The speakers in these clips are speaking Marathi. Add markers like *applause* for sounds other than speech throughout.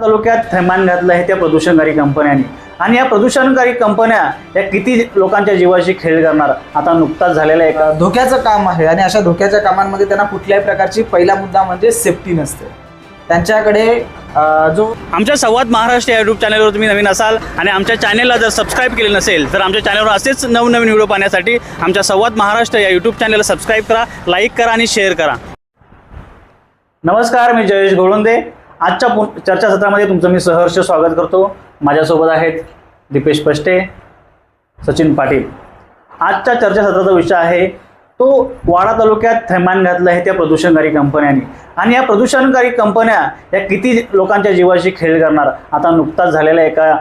तालुक्यात थैमान घातलं आहे त्या प्रदूषणकारी कंपन्यांनी. आणि या प्रदूषणकारी कंपन्या या किती लोकांच्या जीवाशी खेळ करणार? आता नुकताच झालेला एक धोक्याचं काम आहे आणि अशा धोक्याच्या कामांमध्ये त्यांना कुठल्याही प्रकारची पहिला मुद्दा म्हणजे सेफ्टी नसते. त्यांच्याकडे जो आमच्या संवाद महाराष्ट्र या युट्यूब चॅनलवर तुम्ही नवीन असाल आणि आमच्या चॅनलला जर सबस्क्राईब केले नसेल तर आमच्या चॅनलवर असेच नवनवीन व्हिडिओ पाहण्यासाठी आमच्या संवाद महाराष्ट्र या युट्यूब चॅनलला सबस्क्राईब करा लाईक करा आणि शेअर करा. नमस्कार मी जयेश गोळुंदे. आजच्या पु- चर्चासत्रामध्ये तुमचं मी सहर्ष स्वागत करतो. माझ्यासोबत आहेत दीपेश पष्टे सचिन पाटील. आजच्या चर्चासत्राचा विषय आहे तो वाडा तालुक्यात थैमान घातलं आहे त्या प्रदूषणकारी कंपन्यांनी. आणि या प्रदूषणकारी कंपन्या या किती लोकांच्या जीवाशी खेळ करणार? आता नुकताच झालेल्या एका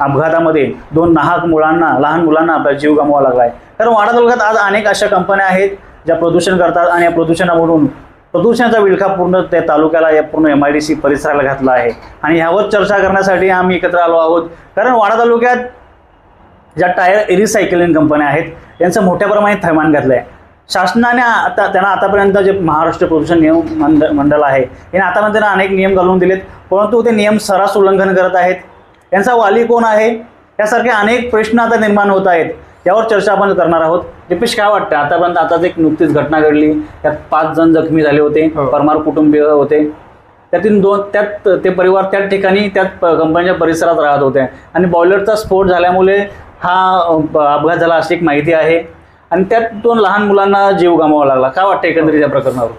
अपघातामध्ये दोन नाहक मुलांना लहान मुलांना आपला जीव गमवावा लागला आहे. कारण वाडा तालुक्यात आज अनेक अशा कंपन्या आहेत ज्या प्रदूषण करतात आणि या प्रदूषणामधून प्रदूषणाचा विळखा पूर्ण त्या तालुक्याला या पूर्ण एम आय डी सी परिसराला घातला आहे. आणि ह्यावर चर्चा करण्यासाठी आम्ही एकत्र आलो आहोत. कारण वाडा तालुक्यात ज्या टायर रिसायकलिंग कंपन्या आहेत यांचं मोठ्या प्रमाणात थैमान घातलं आहे शासनाने आता त्यांना आतापर्यंत जे महाराष्ट्र प्रदूषण नियम मंड मंडळ आहे यांनी आतापर्यंत त्यांना अनेक नियम घालून दिलेत. परंतु ते नियम सरास उल्लंघन करत आहेत. यांचा वाली कोण आहे? यासारखे अनेक प्रश्न आता निर्माण होत आहेत. यावर चर्चा आपण करणार आहोत. दीपेश काय वाटतं आतापर्यंत आताच एक नुकतीच घटना घडली. त्यात पाच जण जखमी झाले होते. हो. परमार कुटुंबीय होते. त्यातील दोन त्यात ते परिवार त्याच ठिकाणी त्याच प- कंपनीच्या परिसरात राहत होते. आणि बॉयलरचा स्फोट झाल्यामुळे हा अपघात झाला अशी एक माहिती आहे. आणि त्यात दोन लहान मुलांना जीव गमावा लागला. काय वाटतं एकंदरीत या प्रकरणावर?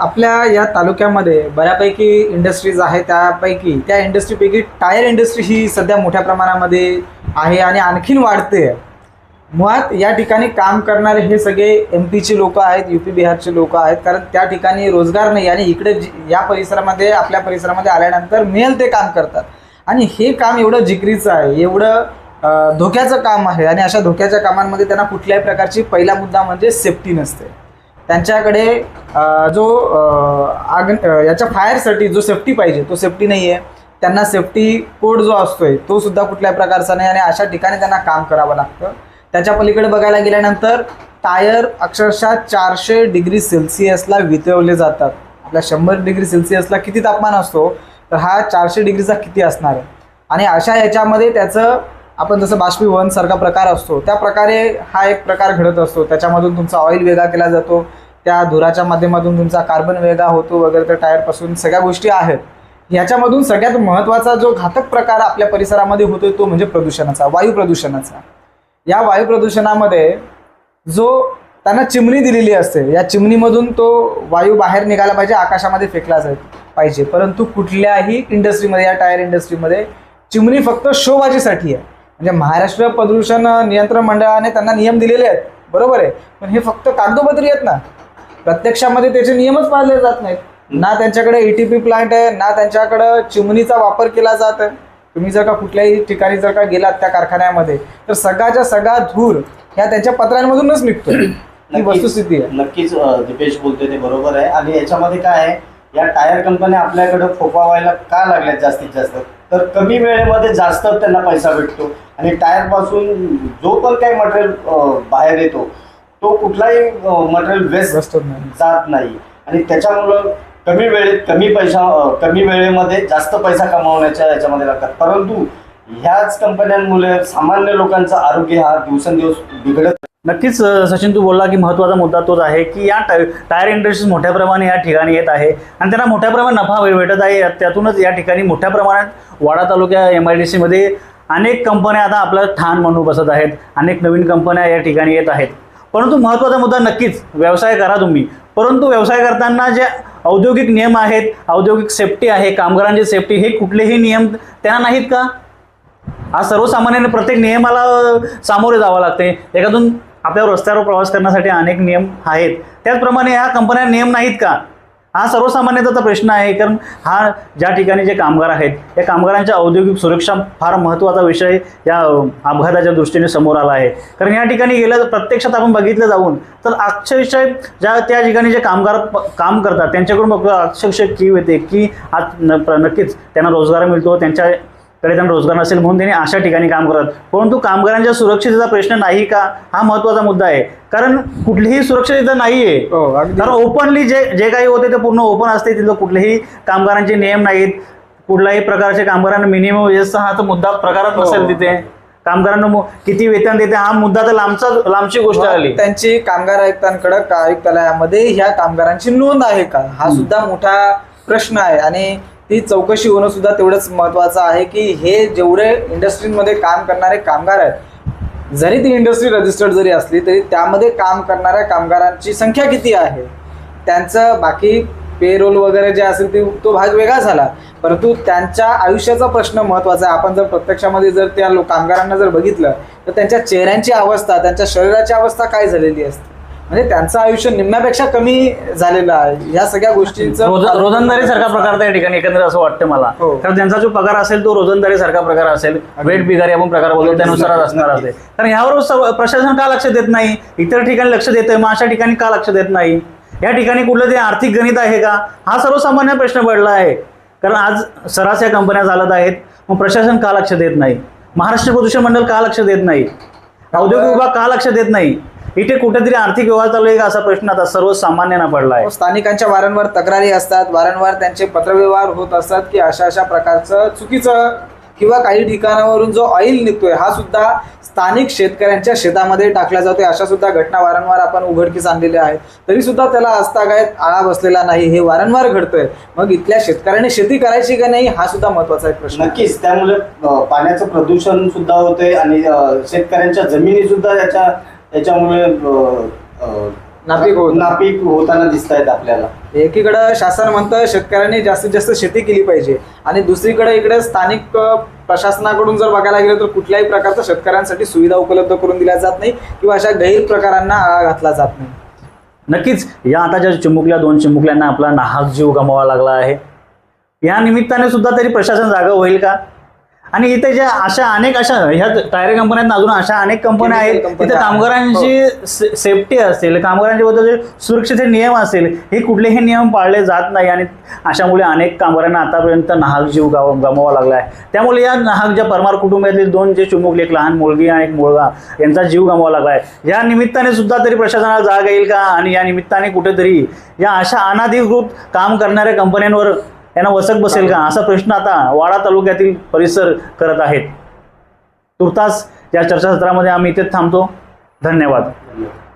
आपल्या या तालुक्यामध्ये बऱ्यापैकी इंडस्ट्रीज आहेत. त्यापैकी त्या इंडस्ट्रीपैकी टायर इंडस्ट्री ही सध्या मोठ्या प्रमाणामध्ये आहे आणि आणखीन वाढते मुळात या ठिकाणी काम करणारे हे सगळे एम पीचे लोक आहेत यू पी बिहारचे लोक आहेत. कारण त्या ठिकाणी रोजगार नाही आणि इकडे जी- या परिसरामध्ये आपल्या परिसरामध्ये आल्यानंतर मिळेल ते काम करतात. आणि हे काम एवढं जिकरीचं आहे एवढं धोक्याचं काम आहे. आणि अशा धोक्याच्या कामांमध्ये त्यांना कुठल्याही प्रकारची पहिला मुद्दा म्हणजे सेफ्टी नसते. त्यांच्याकडे जो आग याच्या फायरसाठी जो सेफ्टी पाहिजे तो सेफ्टी नाही आहे त्यांना सेफ्टी कोड जो असतोय तो सुद्धा कुठल्याही प्रकारचा नाही. आणि अशा ठिकाणी त्यांना काम करावं लागतं. त्याच्या पलीकडे बघायला गेल्यानंतर टायर अक्षरशः चारशे डिग्री सेल्सिअसला वितळवले जातात. आपल्या शंभर डिग्री सेल्सिअसला किती तापमान असतो? तर हा चारशे डिग्रीचा किती असणार आहे? आणि अशा याच्यामध्ये त्याचं आपण जसं बाष्पीभवन सारखा प्रकार असतो त्या प्रकारे हा एक प्रकार घडत असतो. त्याच्यामधून तुमचा ऑइल वेगळा केला जातो त्या धुराच्या माध्यमातून तुमचा कार्बन वेगळा होतो वगैरे त्या टायरपासून सगळ्या गोष्टी आहेत. ह्याच्यामधून सगळ्यात महत्त्वाचा जो घातक प्रकार आपल्या परिसरामध्ये होतो तो म्हणजे प्रदूषणाचा वायू प्रदूषणाचा. या वायू प्रदूषणामध्ये जो त्यांना चिमणी दिलेली असते या चिमणीमधून तो वायू बाहेर निघाला पाहिजे आकाशामध्ये फेकला जाय पाहिजे. परंतु कुठल्याही इंडस्ट्रीमध्ये या टायर इंडस्ट्रीमध्ये चिमणी फक्त शोबाजीसाठी आहे. म्हणजे महाराष्ट्र प्रदूषण नियंत्रण मंडळाने त्यांना नियम दिलेले आहेत. बरोबर आहे. पण हे फक्त कागदोपत्री आहेत ना. प्रत्यक्षामध्ये त्याचे नियमच पाळले जात नाहीत. ना त्यांच्याकडे ए टी पी प्लांट आहे ना त्यांच्याकडं चिमणीचा वापर केला जात आहे. तुम्ही जर का कुठल्याही ठिकाणी जर का गेलात त्या कारखान्यामध्ये तर सगळ्याच्या सगळा धूर ह्या त्यांच्या पत्रांमधूनच निघतो *clears throat* ही वस्तुस्थिती आहे. नक्कीच दीपेश बोलतोय ते बरोबर आहे. आणि याच्यामध्ये काय आहे या टायर कंपन्या आपल्याकडे फोपावायला का लागल्यात जास्तीत जास्त? तर कमी वेळेमध्ये जास्त त्यांना पैसा भेटतो. आणि टायरपासून जो पण काही मटेरियल बाहेर येतो तो कुठलाही मटेरियल वेस्ट. जात नाही. आणि त्याच्यामुळं कमी वेळेत कमी पैसा कमी वेळेमध्ये जास्त पैसा कमावण्याच्या याच्यामध्ये लागतात. परंतु ह्याच कंपन्यांमुळे सामान्य लोकांचं आरोग्य हा दिवसेंदिवस बिघडत नक्कीच सचिन तू बोलला की महत्त्वाचा मुद्दा तोच आहे की या टाय टायर इंडस्ट्रीज मोठ्या प्रमाणे या ठिकाणी येत आहे आणि त्यांना मोठ्या प्रमाणात नफा भेटत आहे. त्यातूनच या ठिकाणी मोठ्या प्रमाणात वाडा तालुक्या एम आय डी सीमध्ये अनेक कंपन्या आता आपलं ठाण म्हणून बसत आहेत. अनेक नवीन कंपन्या या ठिकाणी येत आहेत. परंतु महत्त्वाचा मुद्दा नक्कीच व्यवसाय करा तुम्ही. परंतु व्यवसाय करताना जे औद्योगिक नियम आहेत औद्योगिक सेफ्टी आहे कामगारांची सेफ्टी हे कुठलेही नियम त्यांना नाहीत का? आज सर्वसामान्याने प्रत्येक नियमाला सामोरे जावं लागते. एखादून आपल्या रस्त्यावर प्रवास करण्यासाठी अनेक नियम आहेत. त्याचप्रमाणे ह्या कंपन्या नियम नाहीत का? हा सर्वसामान्याचा प्रश्न आहे कारण हा ज्या ठिकाणी जे कामगार आहेत या कामगारांच्या औद्योगिक सुरक्षा फार महत्त्वाचा विषय या अपघाताच्या दृष्टीने समोर आला आहे. कारण या ठिकाणी गेलं प्रत्यक्षात आपण बघितलं जाऊन तर अक्षरशः ज्या त्या ठिकाणी जे कामगार प- काम करतात त्यांच्याकडून बघ अक्षरशः कीव येते की आज प्र- नक्कीच त्यांना रोजगार मिळतो त्यांच्या कडे त्यांना रोजगार नसेल म्हणून त्यांनी अशा ठिकाणी काम करतात. परंतु कामगारांच्या सुरक्षिततेचा प्रश्न नाही का? हा महत्त्वाचा मुद्दा आहे. कारण कुठलीही सुरक्षितता नाही आहे हो कारण ओपनली जे जे काही होते ते पूर्ण ओपन असते. तिथं कुठलेही कामगारांचे नियम नाहीत. कुठल्याही प्रकारच्या कामगारांना मिनिमम वेजेसचा हा तर मुद्दा प्रकारात हो. नसेल तिथे. कामगारांना किती वेतन देते हा मुद्दा तर लांबचा लांबची गोष्ट आली त्यांची कामगार आयुक्तांकडे आयुक्तालयामध्ये ह्या कामगारांची नोंद आहे का? हा सुद्धा मोठा प्रश्न आहे. आणि ती चौकशी होणं सुद्धा तेवढंच महत्वाचं आहे की हे जेवढे इंडस्ट्रीमध्ये काम करणारे कामगार आहेत जरी ती इंडस्ट्री रजिस्टर्ड जरी असली तरी त्यामध्ये काम करणाऱ्या कामगारांची संख्या किती आहे? त्यांचं बाकी पेरोल वगैरे जे असेल ते तो भाग वेगळा झाला. परंतु त्यांच्या आयुष्याचा प्रश्न महत्त्वाचा आहे. आपण जर प्रत्यक्षामध्ये जर त्या लोक कामगारांना जर बघितलं तर त्यांच्या चेहऱ्यांची अवस्था त्यांच्या शरीराची अवस्था काय झालेली असते? म्हणजे त्यांचं आयुष्य निम्म्यापेक्षा कमी झालेलं आहे. ह्या सगळ्या गोष्टींचं रोज- रोजंदारी सारखा प्रकार त्या ठिकाणी एकंदर असं वाटतं मला. हो. कारण त्यांचा जो पगार असेल तो रोजंदारी सारखा प्रकार असेल. वेट बिगारी आपण प्रकार बोलतो त्यानुसारच असणार असेल कारण ह्यावर प्रशासन का लक्ष देत नाही? इतर ठिकाणी लक्ष देतंय मग अशा ठिकाणी का लक्ष देत नाही? या ठिकाणी कुठलं ते आर्थिक गणित आहे का? हा सर्वसामान्य प्रश्न पडला आहे. कारण आज सरास या कंपन्या चालत आहेत मग प्रशासन का लक्ष देत नाही? महाराष्ट्र प्रदूषण मंडळ का लक्ष देत नाही? औद्योगिक विभाग का लक्ष देत नाही? इथे कुठेतरी आर्थिक व्यवहार चालू आहे का असा प्रश्न आता सर्वसामान्यांना पडला आहे स्थानिकांच्या वारंवार तक्रारी असतात. वारंवार त्यांचे पत्रव्यवहार होत असतात की अशा अशा प्रकारचं चुकीचं किंवा काही ठिकाणावरून जो ऑइल निघतोय हा सुद्धा स्थानिक शेतकऱ्यांच्या शेतामध्ये टाकला जातोय. अशा सुद्धा घटना वारंवार आपण उघडकीस आणलेल्या आहेत. तरी सुद्धा त्याला आजतागायत आळा बसलेला नाही. हे वारंवार घडतंय. मग इथल्या शेतकऱ्यांनी शेती करायची का नाही हा सुद्धा महत्त्वाचा एक प्रश्न आहे. नक्कीच. त्यामुळे पाण्याचं प्रदूषण सुद्धा होतंय आणि शेतकऱ्यांच्या जमिनी सुद्धा याच्या याच्यामुळे अ, अ, नापीक होत. नापीक होताना दिसत आहेत आपल्याला. एकीकडं शासन म्हणतं शेतकऱ्यांनी जास्तीत जास्त शेती केली पाहिजे. आणि दुसरीकडे इकडे स्थानिक प्रशासनाकडून जर बघायला गेलं तर कुठल्याही प्रकारच्या शेतकऱ्यांसाठी सुविधा उपलब्ध करून दिल्या जात नाही किंवा अशा गैर प्रकारांना आळा घातला जात नाही. नक्कीच या आता ज्या चिमुकल्या दोन चिमुकल्यांना आपला नाहक जीव गमावा लागला आहे. या निमित्ताने सुद्धा तरी प्रशासन जागा होईल का? आणि इथे ज्या अशा अनेक अशा ह्या टायर कंपन्यात अजून अशा अनेक कंपन्या आहेत. कंपन्या आहेत. कामगारांची से- सेफ्टी असेल कामगारांच्या बद्दल सुरक्षेचे नियम असेल हे कुठलेही नियम पाळले जात नाही आणि अशामुळे अनेक कामगारांना आतापर्यंत नाहक जीव गाव गमावा लागला आहे. त्यामुळे या नाहक ज्या परमार कुटुंबातील दोन जे चिमुकले एक लहान मुलगी आणि एक मुलगा यांचा जीव गमावा लागला आहे. या निमित्ताने सुद्धा तरी प्रशासनाला जाग येईल का? आणि या निमित्ताने कुठेतरी या अशा अनाधिकृत काम करणाऱ्या कंपन्यांवर यांना वसक बसेल का? असा प्रश्न आता वाडा तालुक्यातील परिसर करत आहेत. तुर्तास या चर्चासत्रामध्ये आम्ही इथेच थांबतो. धन्यवाद. धन्यवाद.